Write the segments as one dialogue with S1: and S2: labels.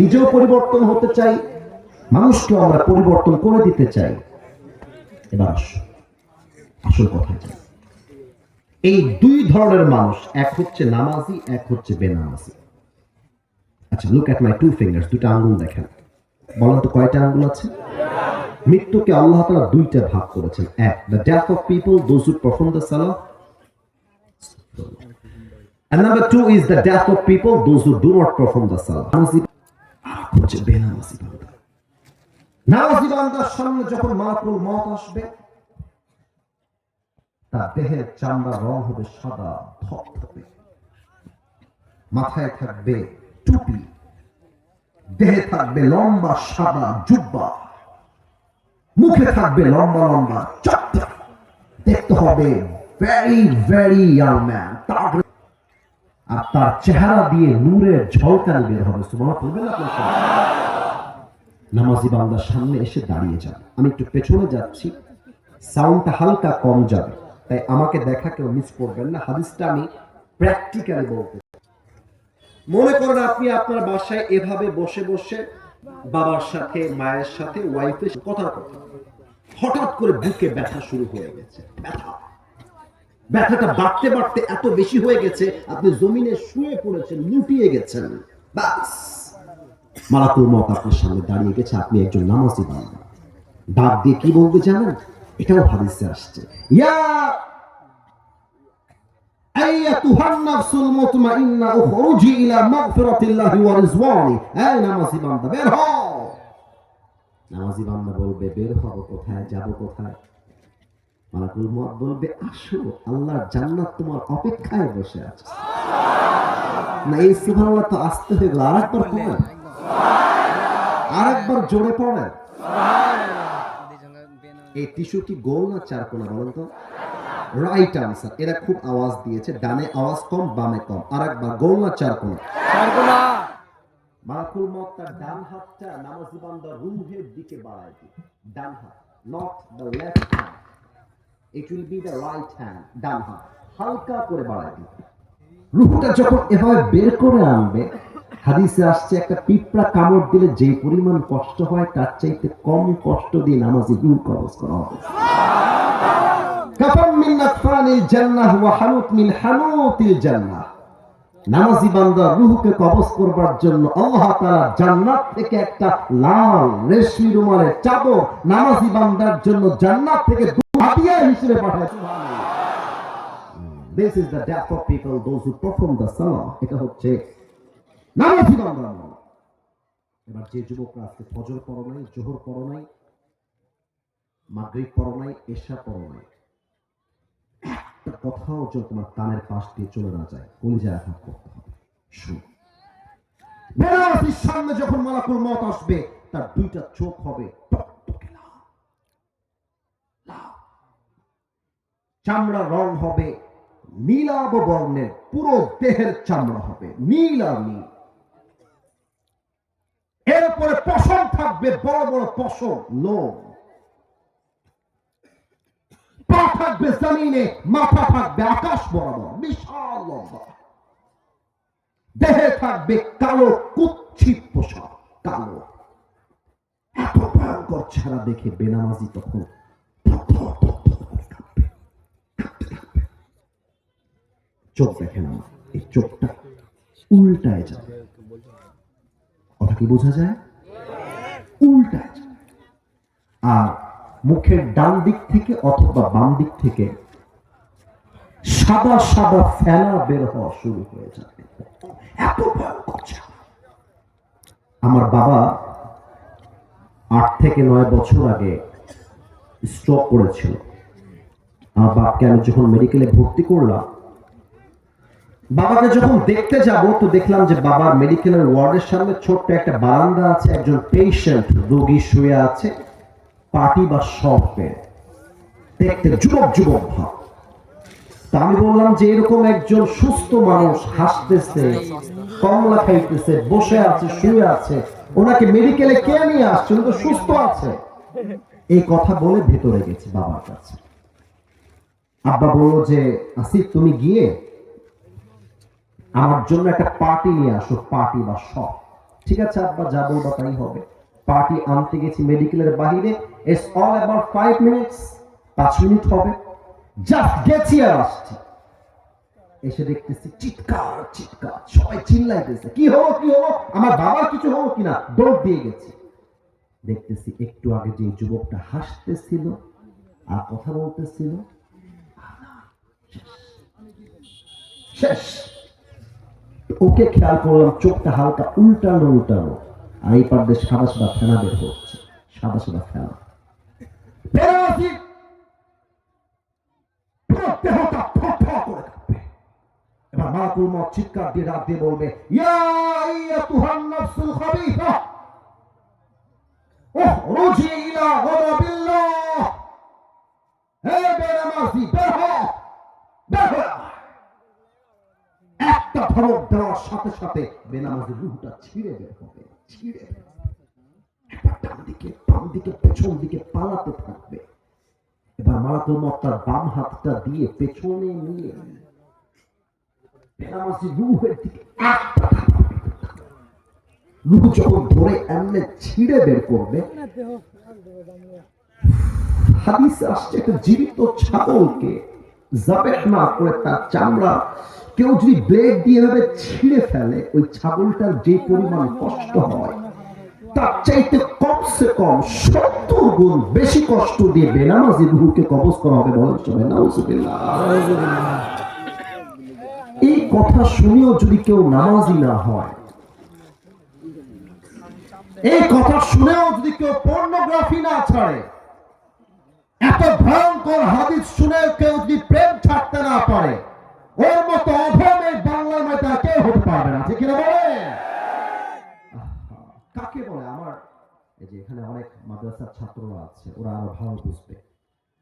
S1: নিজেও পরিবর্তন হতে চাই মানুষকেও আমরা পরিবর্তন করে দিতে চাই। এবার আসো আসল কথা এই দুই ধরনের মানুষ এক হচ্ছে নামাজি এক হচ্ছে বেনামাজি। আচ্ছা look at my two fingers দুটো আঙ্গুল দেখেন। বলেন তো কয়টা আঙ্গুল আছে? মৃত্যুকে আল্লাহ তাআলা দুইটা ভাগ করেছেন। এক the death of people those who perform the Salah And number two is the death of people, those who do not perform the salah. হচ্ছে বান্দা নামাজি বান্দার সামনে যখন মত আসবে, তার দেহের চামড়া রং হবে সাদা মাথায় থাকবে টুপি, দেহে থাকবে লম্বা সাদা জুব্বা, মুখে থাকবে লম্বা লম্বা চাপটা দেখতে হবে ভেরি ভেরি ইয়াং ম্যান আর তার চেহারা দিয়ে নূরের ঝলকানি বের হবে। নামাজি বান্দার সামনে এসে দাঁড়িয়ে যান। আমি একটু পেছনে যাচ্ছি, সাউন্ডটা হালকা কম যাবে, তাই আমাকে দেখা কেউ মিস করবেন না। হাদিসটা আমি প্র্যাকটিক্যালি বলতে মনে করেন আপনি আপনার বাসায় এভাবে বসে বসে বাবার সাথে, মায়ের সাথে ওয়াইফের কথা কথা হঠাৎ করে বুকে ব্যথা শুরু হয়ে গেছে। ব্যথা। ব্যথাটা বাড়তে বাড়তে এত বেশি হয়ে গেছে, আপনি জমিনে শুয়ে পড়েছেন, লুটিয়ে গেছেন। বাস। মালাকুল মত আপনার সামনে দাঁড়িয়ে গেছে, আপনি একজন নামাজি বান্দা। ডাক দিয়ে কি বলতে জানেন? এটাও হাদিসে আসছে। ইয়া বের হও। বলবে, বের হব কোথায়? যাব কোথায়? মালাকুল মত বলবে আসো আল্লাহর জান্নাত তোমার অপেক্ষায় বসে আছে। না এই সুবহানাল্লাহ তো আসতে হয়ে গেল আরেকবার পড়েন। আরেকবার জোরে পড়েন। এই টিস্যু কি গোল না চার কোনা বলেন তো? রাইট আনসার এরা খুব আওয়াজ দিয়েছে ডানে আওয়াজ কম বামে কম। আরেকবার গোল না চার কোনা? মালাকুল মত তার ডান হাতটা নামাজি বান্দার রুহের দিকে বাড়ায় ডান হাত not the left hand it will be the right hand ডান হাত হালকা করে বাড়ায় দিবে রুহটা যখন এভাবে বের করে আনবে, হাদিসে আসছে একটা পিঁপড়া কামড় দিলে যে পরিমাণ কষ্ট হয়, তার চাইতে কম কষ্ট দিয়ে নামাজি রুহ কবজ করা হবে। কাফাম মিন নাকফানিল জান্নাহ ওয়া হানুত মিন হানুতিল জান্নাহ। নামাজি বান্দা রুহকে কবজ করবার জন্য আল্লাহ তাআলা জান্নাত থেকে একটা লাল রেশমি রুমালের চাদর নামাজি বান্দার জন্য জান্নাত থেকে হাদিয়া হিসেবে পাঠায়। This is the death of people those who perform the সালাহ এটা হচ্ছে নামাজি এবার যে যুবকরা আজকে ফজর পড়ো নাই, জোহর পড়ো নাই, মাগরিব পড়ো নাই, এশা পড়ো নাই, একটা কথাও যেন তোমার কানের পাশ দিয়ে চলে না যায় কলিজা রাখা করতে হবে। শুনো বেনারসির সামনে যখন মালাকুল মত আসবে, তার দুইটা চোখ হবে টকটকে লাল। লাল। চামড়া রং হবে নীলাভ বর্ণের, পুরো দেহের চামড়া হবে নীল আর নীল এর উপরে পশম থাকবে বড় বড় পশম, লোম। পা থাকবে জমিনে, মাথা থাকবে আকাশ বরাবর, বিশাল লম্বা। দেহে থাকবে কালো কুচ্ছিত পোশাক, কালো। এত ভয়ঙ্কর ছাড়া দেখে বেনামাজি তখন চোখ দেখেন আমার এই চোখটা উল্টায় যাবে। কথা কি বোঝা যায়? উল্টায় আর মুখের ডান দিক থেকে অথবা বাম দিক থেকে সাদা সাদা ফেনা বের হওয়া শুরু হয়ে যাবে। এত আমার বাবা আট থেকে নয় বছর আগে স্ট্রোক করেছিল। আমার বাপকে আমি যখন মেডিকেলে ভর্তি করলাম বাবাকে যখন দেখতে যাব, তো দেখলাম যে বাবার মেডিকেলের ওয়ার্ডের সামনে ছোট্ট একটা বারান্দা আছে, একজন পেশেন্ট রোগী শুয়ে আছে, পাটি বা সব পেয়ে দেখতে যুবক যুবক ভাব। তা আমি বললাম যে এরকম একজন সুস্থ মানুষ হাসতেছে, কমলা খাইতেছে, বসে আছে, শুয়ে আছে, ওনাকে মেডিকেলে কে নিয়ে আসছে? উনি তো সুস্থ আছে। এই কথা বলে ভেতরে গেছে বাবার কাছে। আব্বা বলল যে, আসিফ, তুমি গিয়ে আমার জন্য একটা পার্টি নিয়ে আসো পার্টি বা সব ঠিক আছে, আব্বা যাব বা তাই হবে। পার্টি আনতে গেছি মেডিকেলের বাইরে it's all about five minutes পাঁচ মিনিট হবে। জাস্ট গেছি আর আসছি। এসে দেখতেছি চিৎকার চিৎকার, সবাই চিল্লাইতেছে। কি হলো, কি আমার বাবার কিছু হলো কিনা? দৌড় দিয়ে গেছে। দেখতেছি একটু আগে যে যুবকটা হাসতেছিল আর কথা বলতেছিল। শেষ। ওকে খেয়াল করলাম চোখটা হালকা উল্টানো উল্টানো। আর এই সাদা সাদা ফেনা বের হচ্ছে। সাদা সাদা ফেনা চিৎকার বের একটা ধমক দেওয়ার সাথে সাথে রুহটা ছিঁড়ে বের হবে, ছিঁড়ে ডান দিকে, বাম দিকে, পেছন দিকে পালাতে থাকবে। এবার বাম হাতটা দিয়ে পেছনে নিয়ে বেনামাজি রুহের দিকে যখন ধরে এমনি ছিঁড়ে বের করবে, হাদিসে আসছে একটা জীবিত ছাগলকে জাবেহ না করে তার চামড়া কেউ যদি ব্লেড দিয়ে ভাবে ছিঁড়ে ফেলে, ওই ছাগলটার যে পরিমাণ কষ্ট হয়, তার চাইতে কমসে কম সত্তর গুণ বেশি কষ্ট দিয়ে বেনামাজি রুহুকে কবজ করা হবে সবাই, নাউজুবিল্লাহ। এই কথা শুনেও যদি কেউ নামাজি না হয়, এই কথা শুনেও যদি কেউ পর্নোগ্রাফি না ছাড়ে, এত ভয়ঙ্কর হাদিস শুনেও কেউ যদি প্রেম ছাড়তে না পারে ওর মতো অভমের বাংলার মধ্যে কেউ হতে পারবে না। ঠিক না বলে? কাকে বলে? আমার এই যে এখানে অনেক মাদ্রাসার ছাত্ররা আছে, ওরা আরও ভালো বুঝবে।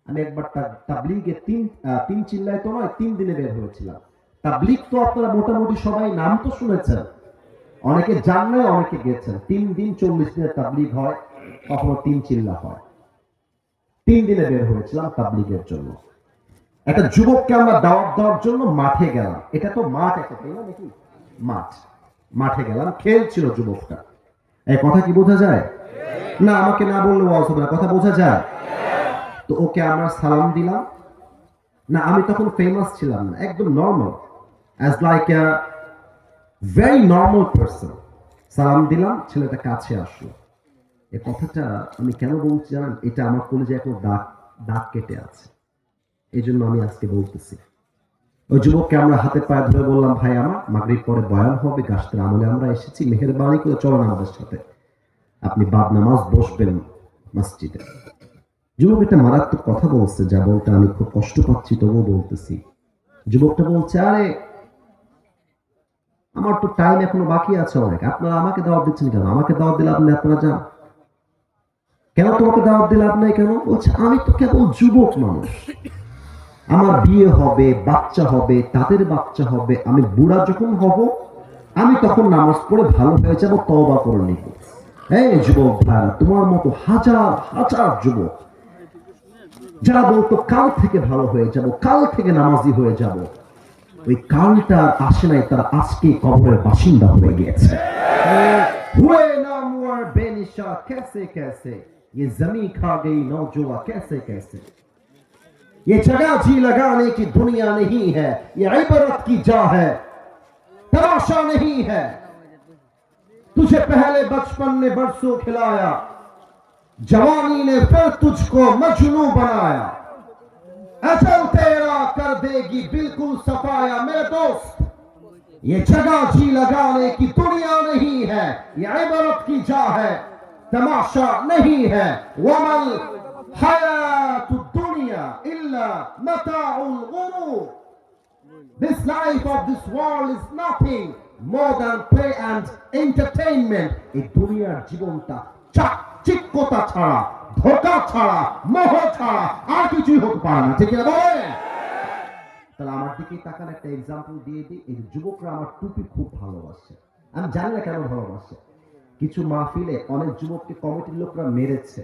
S1: আমি একবার তাবলিগে তিন তিন চিল্লায় তো নয়, তিন দিনে বের হয়েছিলাম। তাবলিগ তো আপনারা মোটামুটি সবাই নাম তো শুনেছেন। অনেকে জান নয় অনেকে গেছেন। তিন দিন চল্লিশ দিনের তাবলিগ হয়, কখনো তিন চিল্লা হয়। তিন দিনে বের হয়েছিলাম তাবলিগের জন্য। একটা যুবককে আমরা দাওয়াত দেওয়ার জন্য মাঠে গেলাম। এটা তো মাঠ একটা, তাই না নাকি? মাঠ। মাঠে গেলাম, খেলছিল যুবকটা। এই কথা কি বোঝা যায়? না, আমাকে না বললে হবে না। কথা বোঝা যায়? তো ওকে আমরা সালাম দিলাম। না, আমি তখন ফেমাস ছিলাম না, একদম normal as like a very normal person সালাম দিলাম, ছেলেটা কাছে আসলো। এই কথাটা আমি কেন বলছি জানেন? এটা আমার কলেজে এখন দাগ দাগ কেটে আছে। এই জন্য আমি আজকে বলতেছি, ওই যুবককে আমরা হাতে পায়ে ধরে বললাম, ভাই, আমার মাগরিব পরে বয়ান হবে, গাছটার আমলে আমরা এসেছি, মেহেরবানি করে চলেন আমাদের সাথে। আপনি বাদ নামাজ বসবেন মসজিদে। যুবক একটা মারাত্মক কথা বলছে, যা বলতে আমি খুব কষ্ট পাচ্ছি, তবুও বলতেছি। যুবকটা বলছে, আরে, আমার তো টাইম এখনও বাকি আছে অনেক, আপনারা আমাকে দাওয়াত দিচ্ছেন কেন? আমাকে দাওয়াত দিলে আপনি, আপনারা যান। কেন তোমাকে দাওয়াত দিলে আপনি কেন? বলছে, আমি তো কেবল যুবক মানুষ। আমার বিয়ে হবে বাচ্চা হবে তাদের বাচ্চা হবে আমি বুড়া যখন হব আমি তখন নামাজ পড়ে ভালো হয়ে যাব তওবা করে নিব এই যুবক ভাইরা তোমার মতো হাজার হাজার যুবক যারা বলতো কাল থেকে ভালো হয়ে যাব কাল থেকে নামাজি হয়ে যাব ওই কালটা আর আসে নাই তারা আজকে কবরের বাসিন্দা হয়ে গিয়েছে हुए नामवर बेनिशा कैसे कैसे ये जमी खा गई नौजुआ कैसे कैसे ये जगह जी लगाने की दुनिया नहीं है, ये इबरत की जा है। तमाशा नहीं है। तुझे पहले बचपन ने बरसों खिलाया, जवानी ने फिर तुझको मजनू बनाया। असल तेरा कर देगी बिल्कुल सफाया, मेरे दोस्त। ये जगह जी लगाने की दुनिया नहीं है, ये इबरत की जा है। तमाशा नहीं है। वमल हयात dunya illa mata'ul ghurur. This life of this world is nothing more than play and entertainment. এই দুনিয়ার জীবনটা চাকচিক্যতা ছাড়া, ধোকা ছাড়া, মোহ ছাড়া আর কিছুই হতে পারে না। ঠিক আছে তাহলে আমার দিকে তাকান, একটা এক্সাম্পল দিয়ে দিই। এই যুবকরা আমার টুপি খুব ভালোবাসে। আমি জানি না কেন ভালোবাসে। কিছু মাহফিলে অনেক যুবককে কমিটির লোকরা মেরেছে।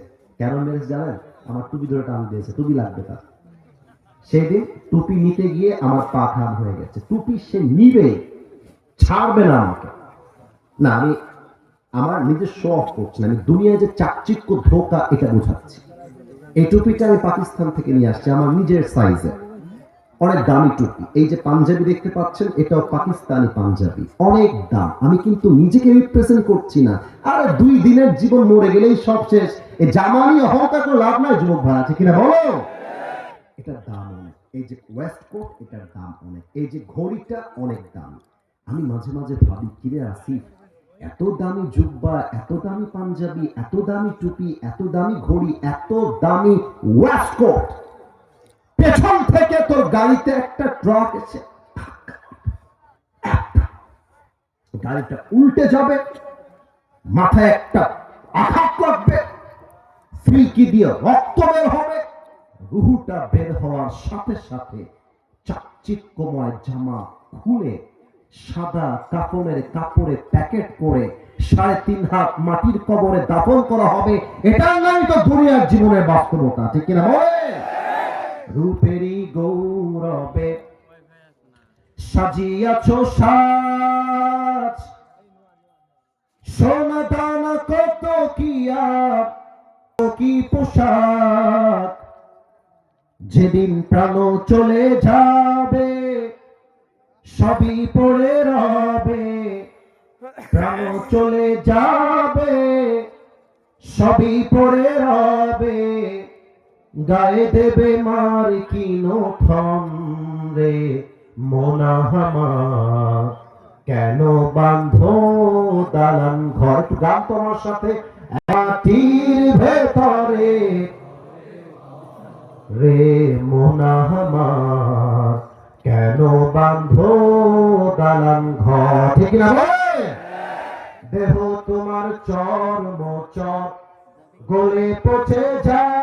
S1: মেরেছে জানেন আমার টুপি ধরে টান দিয়েছে, টুপি লাগবে তার। সেদিন টুপি নিতে গিয়ে আমার পা খারাপ হয়ে গেছে। টুপি সে নিবে, ছাড়বে না আমাকে। না, আমি আমার নিজের শো অফ করছি। আমি দুনিয়ায় যে চাকচিক্য ধোকা, এটা বোঝাচ্ছি। এই টুপিটা আমি পাকিস্তান থেকে নিয়ে আসছি, আমার নিজের সাইজে অনেক দামি টুপি। এই যে পাঞ্জাবি দেখতে পাচ্ছেন, এটাও পাকিস্তানি পাঞ্জাবি। অনেক দাম। আমি কিন্তু নিজেকে রিপ্রেজেন্ট করছি না। আরে দুই দিনের জীবন মরে গেলেই সব শেষ। এই জামানি অহংকার করে লাভ নাই, যুবক ভাই, আছে কিনা বলো? এটার দাম অনেক। এই যে ওয়েস্ট কোট এটার দাম অনেক। এই যে ঘড়িটা, অনেক দাম। আমি মাঝে মাঝে ভাবি, কিরে আসি এত দামি জুব্বা, এত দামি পাঞ্জাবি, এত দামি টুপি, এত দামি ঘড়ি, এত দামি ওয়েস্ট কোট পেছন থেকে তোর গাড়িতে একটা ট্রাক এসে গাড়িটা উল্টে যাবে, মাথায় একটা আঘাত করবে ফিলকি দিয়ে রক্ত বের হবে। রুহুটা বের হওয়ার সাথে সাথে চাকচিক্যময় জামা খুলে সাদা কাপড়ের কাপড়ে প্যাকেট করে সাড়ে তিন হাত মাটির কবরে দাফন করা হবে। এটার নামই তো দুনিয়ার জীবনের বাস্তবতা, ঠিক কিনা বলে রূপেরই গৌরবে সাজিয়াছ সাজ। সোনা দানা কত কি কি পোশাক। যেদিন প্রাণ চলে যাবে, সবই পড়ে রবে। প্রাণ চলে যাবে, সবই পড়ে রবে। গায়ে দেবে মার কিনো থন রে মোনাহামা কেন বান্ধো দালান ঘর? গান তোমার সাথে। মাটির ভেতরে রে মোনাহামার কেন বান্ধো দালান ঘর? ঠিক না? দেহ তোমার চর্ম চর, গলে পচে যাবে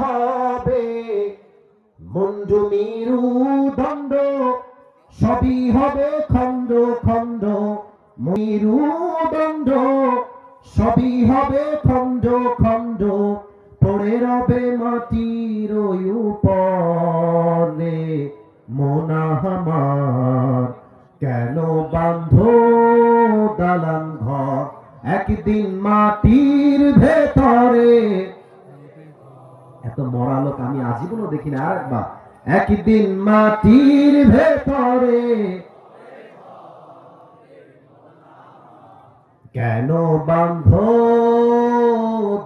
S1: হবে। মঞ্জুমিরু দণ্ড, সবই হবে খণ্ড খণ্ড। ময়ূরু দণ্ড, সবই হবে খণ্ড খণ্ড। পড়ে রবে ওই উপরে মোনাহামার কেন বান্ধ দালান ঘর? একদিন মাটির ভেতরে এত মরা লোক আমি আজীবনও দেখি না। আরেকবার একদিন মাটির ভেতরে কেন বান্ধ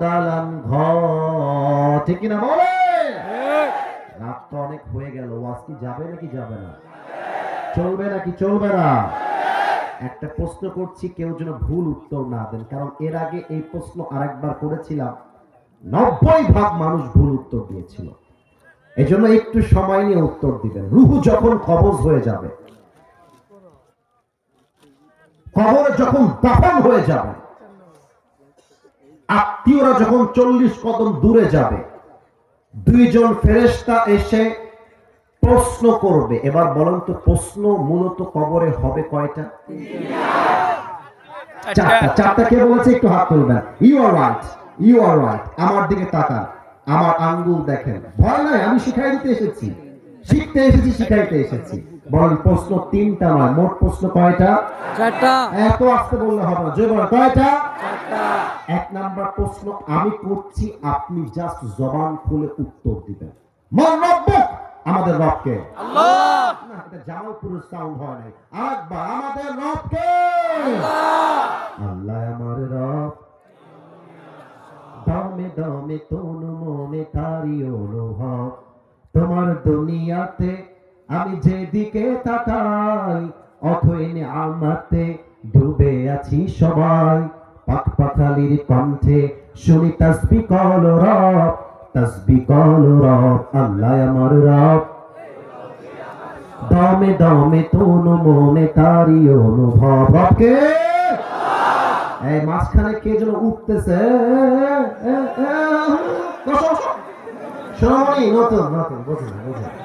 S1: দালান ঘর? ঠিক কিনা বলে? রাত তো অনেক হয়ে গেল, ওয়াজ কি যাবে নাকি যাবে না? চলবে নাকি চলবে না? একটা প্রশ্ন করছি, কেউ যেন ভুল উত্তর না দেন, কারণ এর আগে এই প্রশ্ন আরেকবার করেছিলাম। নব্বই ভাগ মানুষ ভুল উত্তর দিয়েছিল। এই জন্য একটু সময় নিয়ে উত্তর দিবেন। রুহু যখন কবজ হয়ে যাবে কবর যখন দাফন হয়ে যাবে আত্মীয়রা যখন চল্লিশ কদম দূরে যাবে দুইজন ফেরেস্তা এসে প্রশ্ন করবে। এবার বলেন তো প্রশ্ন মূলত কবরে হবে কয়টা? চারটা। চারটা কে বলেছে? একটু হাত তুলবেন। You are right you are right আমার দিকে তাকান। আমার আঙ্গুল দেখেন। ভয় নাই আমি শিখাই দিতে এসেছি। শিখতে এসেছি শিখাইতে এসেছি। বলেন প্রশ্ন তিনটা নয় মোট প্রশ্ন কয়টা?
S2: চারটা।
S1: এত আসতে বললে হবে না। জয় বলেন কয়টা?
S2: চারটা।
S1: এক নাম্বার প্রশ্ন আমি করছি আপনি জাস্ট জবান খুলে উত্তর দিবেন। মন রব্বক আমাদের রবকে।
S2: আল্লাহ!
S1: না এটা জামালপুরের সাউন্ড হয় নাই। আরেকবার আমাদের রবকে। আল্লাহ! আমার রব। দমে দমে তনু মনে তারি অনুভব। তোমার দুনিয়াতে আমি যেদিকে তাকাই অথই আমাতে ডুবে আছি সবাই। পাক পাখালির কণ্ঠে শুনি তসবি কল রব, তসবি কল রব, আল্লাহ আমার রব। দমে দমে তনু মনে তারি অনুভব। রবকে এই মাঝখানে কে যেন উঠতেছে। সোনামণি, নতুন নতুন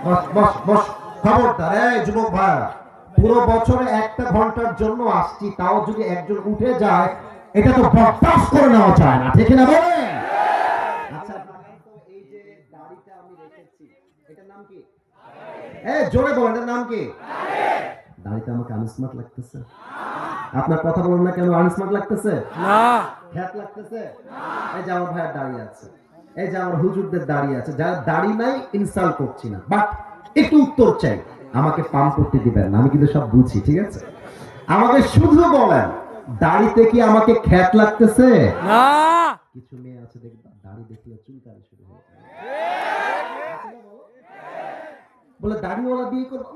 S1: বস বস বস। খবরদার, এই যুবক পুরো বছরে একটা ঘণ্টার জন্য আসছি, তাও যদি একজন উঠে যায়, এটা তো বরদাস্ত করে নেওয়া যায় না, ঠিক না বলে? আচ্ছা জোরে বলেন নাম কি? দাড়িতে আমাকে আনস্মার্ট লাগতেছে। আপনার কথা বলেন না কেন আনস্মার্ট লাগতেছে?
S2: না।
S1: খ্যাত লাগতেছে? এই যে আমার ভাইয়ের দাঁড়িয়ে আছে। এই যে আমার হুজুরদের দাঁড়িয়ে আছে। যারা দাড়ি নাই ইনসাল্ট করছি না। বাট একটু উত্তর চাই। আমাকে পাম করতে দিবেন না আমি কিন্তু সব বুঝি ঠিক আছে? আমাকে শুধু বলেন দাড়িতে কি আমাকে খ্যাত লাগতেছে?
S2: না।
S1: কিছু মেয়ে আছে দেখবা দাড়ি দেখলে চুলকানি শুরু হয়ে যায়। বলে দাড়িওয়ালা বিয়ে করব?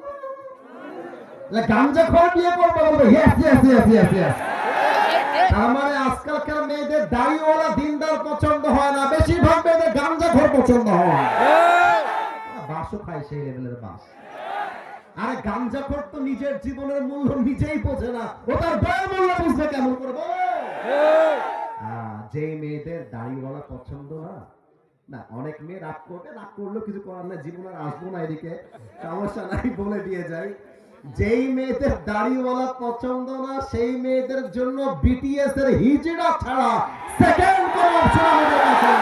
S1: গাঞ্জা খোর বিয়ে করব তার মানে আজকালকার মেয়েদের দাড়িওয়ালা দিনদার পছন্দ হয় না। বেশিরভাগ মেয়েদের গাঞ্জা পছন্দ হয়। বাসও খায় সেই লেভেলের বাস। তো নিজের জীবনের মূল্য নিজেই বোঝে না। ও তার মূল্য বুঝবে কেমন করে যে মেয়েদের দাড়িওয়ালা পছন্দ না না, অনেক মেয়ে রাগ করবে। রাগ করলেও কিছু করার নাই। জীবন আসব না এদিকে। সমস্যা নাই বলে দিয়ে যাই। যেই মেয়েদের দাড়িওয়ালা পছন্দ না, সেই মেয়েদের জন্য বিটিএস এর হিজড়া ছাড়া সেকেন্ড কোন অপশন আমাদের কাছে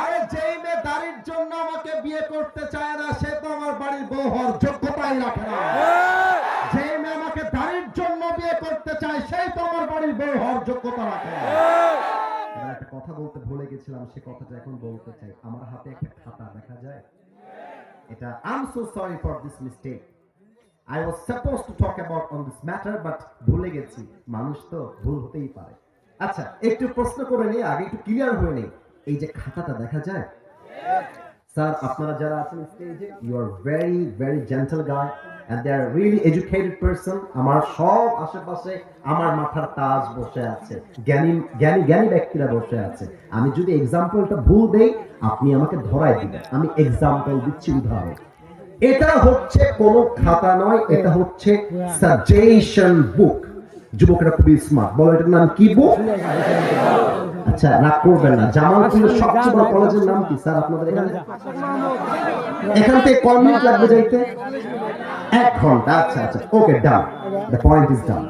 S1: আরে যেই মেয়ে দাড়ির জন্য আমাকে বিয়ে করতে চায় না, সে তো আমার বাড়ির বউ হওয়ার যোগ্যতাই রাখে না। যে মেয়ে আমাকে দাড়ির জন্য বিয়ে করতে চায়, সেই তো আমার বাড়ির বউ হওয়ার যোগ্যতা রাখে না। একটা কথা বলতে ভুলে গেছিলাম, সে কথাটা এখন বলতে চাই। আমার হাতে একটা খাতা দেখা যায়। এটা I am so sorry for this mistake I was suppose to talk about on this matter but ভুলে গেছি। মানুষ তো ভুল হতেই পারে। আচ্ছা একটু প্রশ্ন করে নিই, আগে একটু ক্লিয়ার হয়ে নেই। এই যে খাতাটা দেখা যায়? স্যার, আপনারা যারা আছেন স্টেজে you are very very gentle guy and they are really educated person আমার সব আশেপাশে আমার মাথার তাজ বসে আছে। জ্ঞানী জ্ঞানী জ্ঞানী ব্যক্তিরা বসে আছে। আমি যদি এক্সাম্পলটা ভুল দেই, আপনি আমাকে ধরাই দিবেন। আমি এক্সাম্পল দিচ্ছি উদাহরণ। এটা হচ্ছে কোন খাতা নয়, এটা হচ্ছে সাজেশন বুক যুবকরা খুবই স্মার্ট বলো, এটার নাম কি বুক আচ্ছা রাগ করবেন না। জামালপুরের সবচেয়ে বড় কলেজের নাম কি? স্যার, আপনাদের এখানে? এখান থেকে কয় মিনিট লাগবে যাইতে? এক ঘণ্টা। আচ্ছা আচ্ছা। Okay done the point is done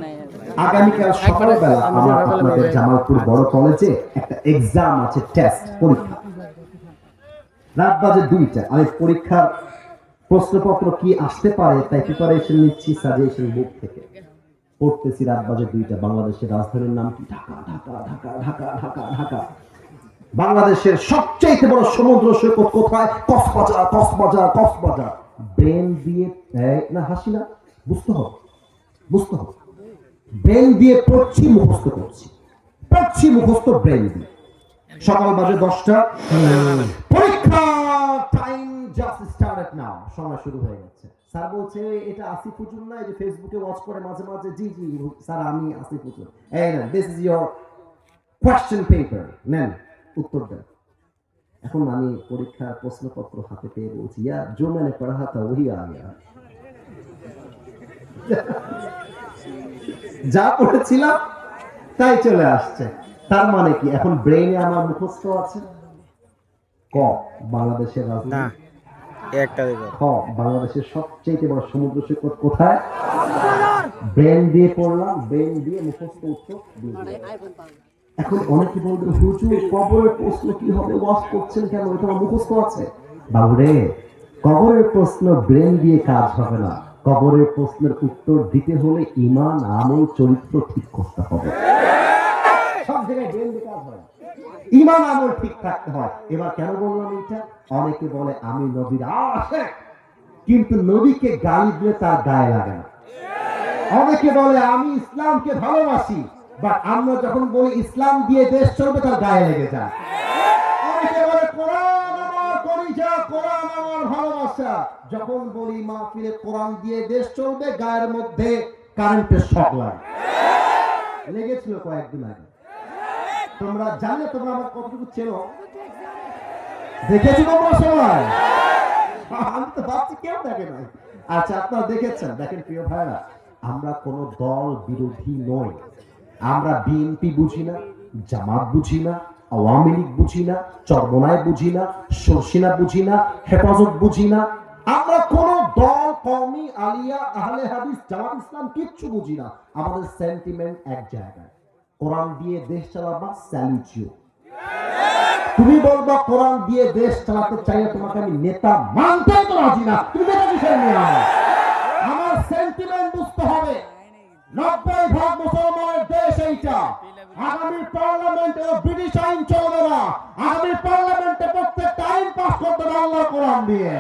S1: আগামীকাল সকালবেলা আমার আপনাদের জামালপুর বড় কলেজে একটা এক্সাম আছে টেস্ট পরীক্ষা। রাত বাজে দুইটা। আমি পরীক্ষার প্রশ্নপত্র কি আসতে পারে তাই প্রিপারেশন নিচ্ছি সাজেশন বুক থেকে। পড়তেছি রাত বাজে দুইটা, বাংলাদেশের রাজধানীর নাম কি? ঢাকা ঢাকা ঢাকা ঢাকা ঢাকা ঢাকা। বাংলাদেশের সবচেয়ে বড় সমুদ্র সৈকত কোথায়? কক্সবাজার কক্সবাজার কক্সবাজার। ব্রেন দিয়ে না, হাসি না। বুঝতে হবে বুঝতে হবে। ব্রেন দিয়ে পড়ছি মুখস্থ করছি। পড়ছি মুখস্থ ব্রেন দিয়ে। সকাল বাজে দশটা। পরীক্ষা টাইম জাস্ট স্টার্টেড নাও সময় শুরু হয়ে গেছে। স্যার বলছে এটা আসিফ হুজুর না? যে ফেসবুকে ওয়াচ করে মাঝে মাঝে জি জি স্যার আমি আসিফ হুজুর। এই না this is your question paper নেন উত্তর দেন। এখন আমি পরীক্ষার প্রশ্নপত্র হাতে পেয়ে বলছি ইয়া জো মানে পড়া তা আ যা পড়েছিলাম তাই চলে আসছে। তার মানে কি এখন ব্রেইনে আমার মুখস্থ আছে? ক বাংলাদেশের
S2: একটা
S1: খ বাংলাদেশের সবচেয়ে বড় সমুদ্র সৈকত কোথায়? দিয়ে পড়লাম দিয়ে মুখস্থ এখন অনেকে বলবে, হুজুর, কবরের প্রশ্ন কি হবে? ওয়াশ করছেন কেন? মুখস্থ আছে। বাবুরে, কবরের প্রশ্ন ব্রেন দিয়ে কাজ হবে না। কবরের প্রশ্নের উত্তর দিতে হলে ইমান, আমল, চরিত্র ঠিক করতে হবে। সব জায়গায় ব্রেন দিয়ে কাজ হয় ইমান, আমল ঠিক থাকতে হয়। এবার কেন বললাম এটা অনেকে বলে, আমি নবীর আসে কিন্তু নবীকে গালি দিলে তার গায়ে লাগে না। অনেকে বলে, আমি ইসলামকে ভালোবাসি। বা আমরা যখন বলি, ইসলাম দিয়ে দেশ চলবে, তার গায়ে লেগে যায়। অনেকে বলে, কোরআন আমার কলিজা, কোরআন আমার ভালোবাসা। যখন বলি, মাহফিলে কোরআন দিয়ে দেশ চলবে, গায়ের মধ্যে কারেন্টের শক লাগে। লেগেছিল কয়েকদিন আগে। তোমরা জানো তোমরা আমার কতটুকু চেনো? দেখেছ তোমরা সবাই? আমি তো ভাবছি কেউ দেখে নাই। আচ্ছা আপনারা দেখেছেন। দেখেন, প্রিয় ভাইরা আমরা কোন দল বিরোধী নই। আমরা বিএনপি বুঝি না, জামাত বুঝি না, আওয়ামী লীগ বুঝি না চরমনায় বুঝি না শর্ষিনা বুঝি না, হেফাজত বুঝি না। আমরা কোন দল, কওমি, আলিয়া, আহলে হাদিস, জামাত ইসলাম কিচ্ছু বুঝি না। আমাদের সেন্টিমেন্ট এক জায়গায়। কোরআন দিয়ে দেশ চালাবা স্যালুট ইউ তুমি বলবা, কোরআন দিয়ে দেশ চালাতে চাইলে তোমাকে আমি নেতা মানতে তো রাজি না। তুমি নেতা কিসের নিয়ে আমার? সেন্টিমেন্ট বুঝতে হবে। নব্বই ভাগ মুসলমানের দেশ এইটা। আগামী পার্লামেন্টে ব্রিটিশ আইন চলবে না। আগামী পার্লামেন্টে প্রত্যেকটা আইন পাস করতে আল্লাহ কোরআন দিয়ে।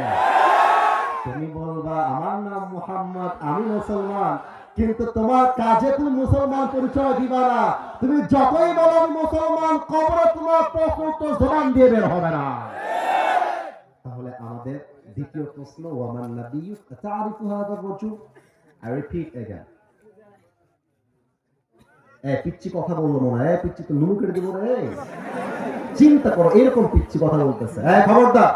S1: তুমি বলবা, আমার নাম মুহাম্মদ, আমি মুসলমান। কিন্তু তোমার কাজে তুমি মুসলমান পরিচয় দিবা না তুমি যতই বলো আমি মুসলমান কবরে তোমার প্রশ্ন উত্তর জবান দিয়ে বের হবে না তাহলে আমাদের দ্বিতীয় প্রশ্ন ওয়ামান নাবিয়্যু তারিফু হাদা রাজুল আই রিপিট अगेन এ পিচ্ছি কথা বললো মনে হয় এ পিচ্ছি তো নুনু কেটে দেবো রে চিন্তা করো এরকম পিচ্ছি কথা বলতেছে হ্যাঁ খবরদার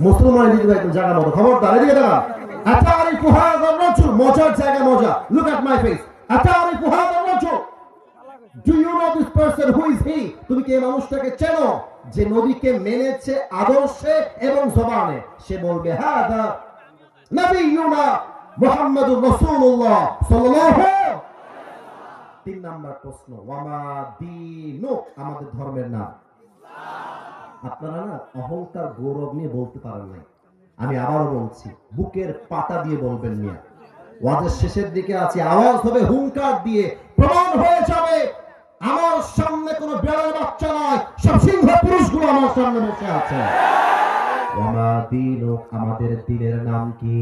S1: মুসলমান দিকে একদম জায়গা মতো খবরদার এদিকে দেখা আতারিফু হাদা রাজুল মজার জায়গা মজা। লুক এট মাই ফেস আতারিফু হাদা রাজুল do you know this person who is he তুমি কি এই মানুষটাকে চেনো? যে নবীকে মেনেছে আদর্শে এবং জবানে। সে বলবে, হাদা নবিয়ুনা মুহাম্মাদুর রাসূলুল্লাহ সাল্লাল্লাহু তিন নাম্বার প্রশ্ন, ওয়ামা দিনু আমাদের ধর্মের নাম। আপনারা না অহংকার, গৌরব নিয়ে বলতে পারেন নাই। আমি আবারও বলছি, বুকের পাতা দিয়ে বলবেন মিয়া। ওয়াজের শেষের দিকে আছি, আওয়াজ হবে হুঙ্কার দিয়ে, প্রমাণ হয়ে যাবে, আমার সামনে কোনো বেড়ার বাচ্চা নয়, সব সিংহ পুরুষগুলো আমার সামনে বসে আছে। আমাদের দিনের নাম কি?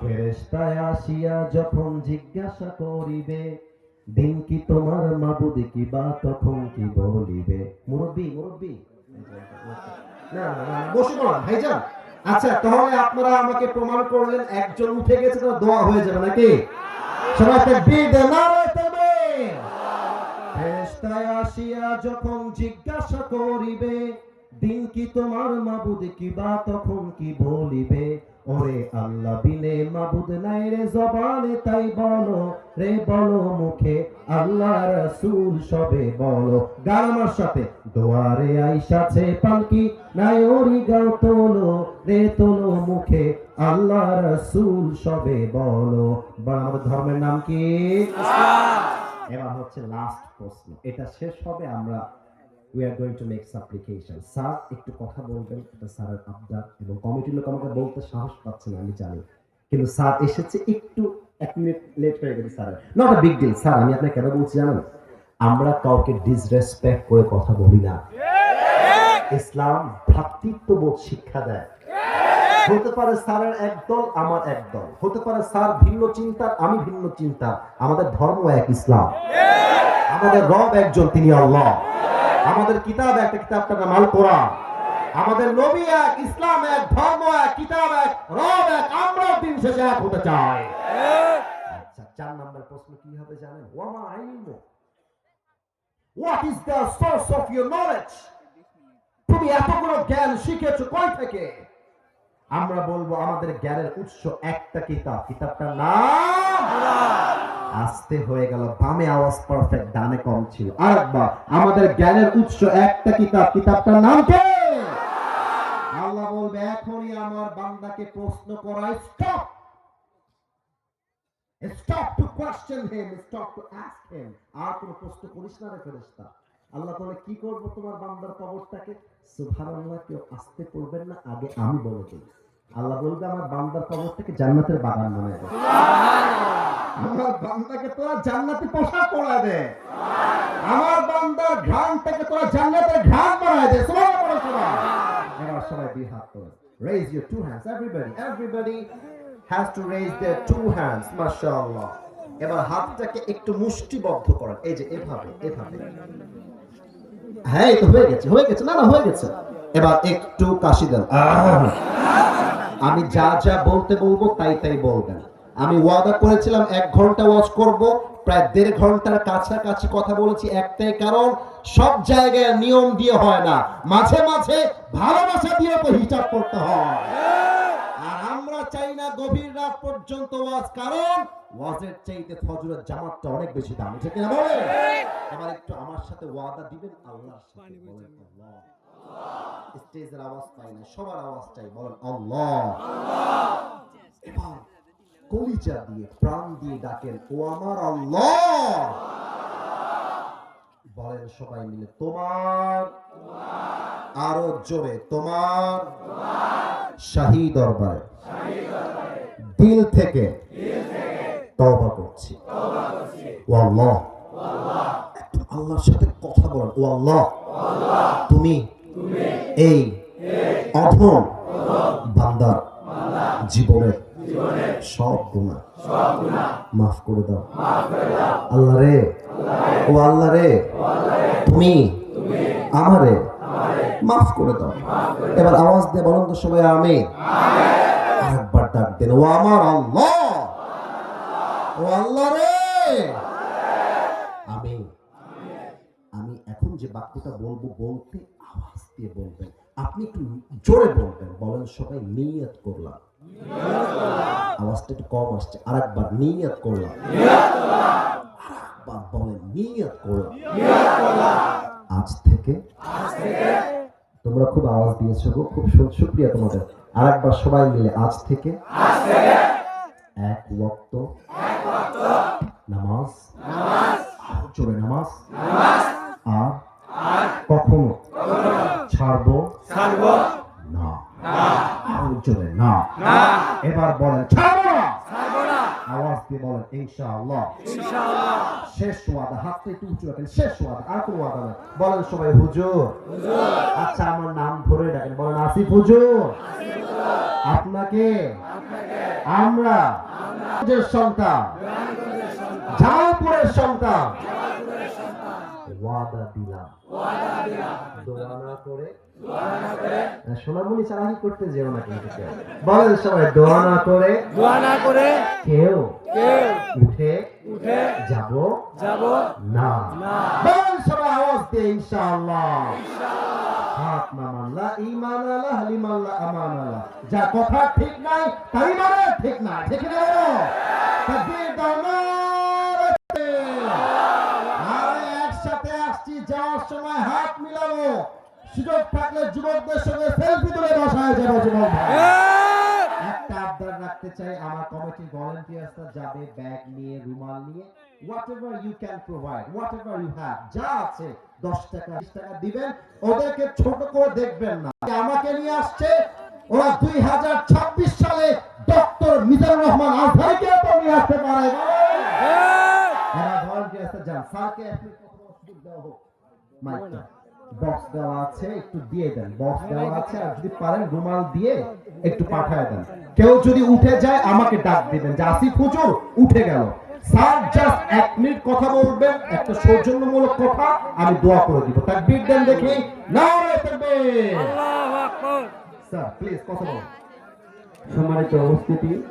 S1: ফেরেশতায় আসিয়া যখন জিজ্ঞাসা করিবে, দিন কি তোমার মাবুদ কি বা তখন কি বলিবে? মুরব্বি মুরব্বি। না না বসে পড়ান ভাইজান। আচ্ছা তাহলে আপনারা আমাকে প্রমাণ করলেন একজন উঠে গেছে তো দোয়া হয়ে যাবে নাকি? সবাই তাকবীর নারে তাকবীর ফেরেশতায় আসিয়া যখন জিজ্ঞাসা করিবে দিন কি তোমার মাবুদ কি বা তখন কি বলিবে? ওরে আল্লাহ বিনে মাবুদ নাই রে জবানে তাই বলো রে বলো মুখে আল্লাহ রাসূল সবে বলো। গান আমার সাথে। দোয়ারে আইসাছে পালকি নাই ওরি গাও তোলো রে তোলো মুখে আল্লাহ রাসূল সবে বলো। বা ধর্মের নাম কি? এবার হচ্ছে লাস্ট প্রশ্ন। এটা শেষ হবে আমরা we are going to make supplication sir, একটু কথা বলবেন, এটা স্যারের আবদার এবং কমিটির লোক আমাকে বলতে সাহস পাচ্ছে না, আমি জানি। কিন্তু স্যার এসেছে একটু, এক মিনিট লেট হয়ে গেছে sir not big deal sir, আমি আপনাকে কেন বলছি জানেন? আমরা কাউকে ডিসরেসপেক্ট করে কথা বলি না। ইসলাম ভ্রাতৃত্ববোধ শিক্ষা দেয়। হতে পারে স্যারের একদল আমার একদল হতে পারে স্যার ভিন্ন চিন্তা আমি ভিন্ন চিন্তা আমাদের ধর্ম এক ইসলাম। আমাদের রব একজন, তিনি আল্লাহ। আমাদের কিতাব একটা কিতাবটার নাম আল কোরআন আমাদের নবী এক, ইসলাম এক, ধর্ম এক, কিতাব এক, রব এক, আমরা দিন শেষে এক হতে চাই। আচ্ছা চার নম্বর প্রশ্ন কি হবে জানেন? ওয়ামা ইলমু what is the source of your knowledge তুমি এতগুলো জ্ঞান শিখেছো কই থেকে? আমরা বলব আমাদের জ্ঞানের উৎস একটা কিতাব। কিতাবটার নাম আস্তে হয়ে গেল, বামে আওয়াজ পারফেক্ট ডানে কম ছিল। আরেকবার আমাদের জ্ঞানের উৎস একটা কিতাব, কিতাবটার নাম কি? আল্লাহ বলবে, এখনই আমার বান্দাকে প্রশ্ন করা stop stop to question him stop to ask him আর কোনো প্রশ্ন করিস না রে ফেরেশতা। আল্লাহ তাহলে কি করব তোমার বান্দার কবরটাকে? সুবহানাল্লাহ, কেউ আসতে করবেন না, আগে আমি বলে দিই। আল্লাহ বলবে আমার বান্দার কবরটাকে জান্নাতের বাগান বানায় দে আমার বান্দাকে তোরা জান্নাতে পোশাক পরায় দে। আমার বান্দার ঘ্রাণটাকে তোরা জান্নাতের ঘ্রাণ বানায় দে। সবাই। এবার সবাই দুই হাত তোলো raise your two hands everybody everybody has to raise their two hands মাশাআল্লাহ। এবার হাতটাকে একটু মুষ্টিবদ্ধ করেন। এই যে এভাবে এভাবে। হ্যাঁ এই তো হয়ে গেছে হয়ে গেছে। না না হয়ে গেছে। এবার একটু কাশি দেন! আমি যা যা বলতে বলব তাই তাই বলবেন। আমি ওয়াদা করেছিলাম এক ঘণ্টা ওয়াচ করব, প্রায় দেড় ঘণ্টার কাছাকাছি কথা বলেছি একটাই কারণ, সব জায়গায় নিয়ম দিয়ে হয় না। মাঝে মাঝে ভালোবাসা দিয়ে তো হিসাব করতে হয়। আর আমরা চাই না গভীর রাত পর্যন্ত ওয়াজ, কারণ ওয়াজের চাইতে ফজরের জামাতটা অনেক বেশি দাম, ঠিক কিনা বলে এবার একটু আমার সাথে ওয়াদা দিবেন, আল্লাহর সাথে স্টেজের আওয়াজ পাই না, সবার আওয়াজ চাই, বলেন আল্লাহ। কলিজা দিয়ে, প্রাণ দিয়ে ডাকেন, ও আমার আল্লাহ। বলেন সবাই মিলে, তোমার। আরও জোরে, তোমার। শাহী দরবারে। দিল থেকে তওবা করছি। ও আল্লাহ। আল্লাহর সাথে কথা বলেন, ও আল্লাহ। তুমি এই অধম বান্দার জীবনের সব গুণা মাফ করে দাও। আল্লাহ রে, ও আল্লাহ রে, তুমি আমারে মাফ করে দাও। এবার আওয়াজ দিয়ে বলুন তো সবাই আমি আরেকবার ডাক দেন, ও আমার আল্লাহ, ও আল্লাহ রে। আমি আমি এখন যে বাক্যটা বলব, বলতে দিয়ে বলবেন। আপনি একটু জোরে বলবেন, বলেন সবাই নিয়ত করলাম। আওয়াজটা একটু কম আসছে, আরেকবার নিয়ত করলাম। আরেকবার বলেন নিয়ত করলাম। আজ থেকে তোমরা খুব আওয়াজ দিয়েছ গো, খুব সুপ্রিয়া তোমাদের। আরেকবার সবাই মিলে আজ থেকে এক ওয়াক্ত নামাজ জোরে নামাজ, আর কখনো ছাড়বো? না। আরও জোরে না। এবার বলেন ছাড়বো না। আওয়াজ দিয়ে বলেন ইনশাআল্লাহ। শেষ ওয়াদা হাতটা একটু উঁচু রাখেন শেষ ওয়াদা আর কোনো ওয়াদা নেই। বলেন সবাই হুজুর। আচ্ছা আমার নাম ধরে ডাকেন বলেন আসিফ হুজুর। আপনাকে? আমরা? সন্তান। জামালপুরের সন্তান। ওয়াদা দিলাম দোয়া না করে? সোনামণি চালাকি করতে যেও না কিন্তু কেউ। বলেন সবাই দোয়া না করে?
S2: দোয়া না করে
S1: কেউ
S2: কেউ
S1: উঠে
S2: উঠে
S1: যাব
S2: যাব
S1: না।
S2: না।
S1: বলেন সবাই আওয়াজ দিয়ে ইনশাআল্লাহ। হাত নামান লা আলা হালিমান আমান আলা। যা কথা ঠিক নাই তাই মানে ঠিক না ঠিক না তাকবীর দাও নারে আরে একসাথে আসছি যাওয়ার সময় হাত মিলাবো সুযোগ থাকলে যুবকদের সঙ্গে সেলফি তুলে বসায় যাব যুবক একটা আবদার রাখতে চাই আমার কমিটি ভলান্টিয়ার্সরা যাবে ব্যাগ নিয়ে রুমাল নিয়ে। Whatever you can provide whatever you have যা আছে 10 টাকা 20 টাকা দিবেন ওদেরকে ছোট করে দেখবেন না। আমাকে নিয়ে আসছে ওরা 2026 সালে ডক্টর মিজানুর রহমান আজহারিকে তো নিয়ে আসতে পারে। এরা ভলান্টিয়ার্সরা যান। স্যারকে আপনি কথা বলার সুযোগ দেওয়া হোক মাইকটা। বক্স দেওয়া আছে একটু দিয়ে দেন। বক্স দেওয়া আছে আর যদি পারেন রুমাল দিয়ে একটু পাঠায় দেন। কেউ যদি উঠে যায় আমাকে ডাক দিবেন। যে আসিফ হুজুর উঠে গেল। স্যার জাস্ট এক মিনিট কথা বলবেন একটা সৌজন্যমূলক কথা আমি দোয়া করে দিব। তাকবীর দেন দেখি। নারে তাকবীর।
S2: আল্লাহু আকবার।
S1: স্যার প্লিজ কথা বলুন।
S3: সম্মানিত উপস্থিতি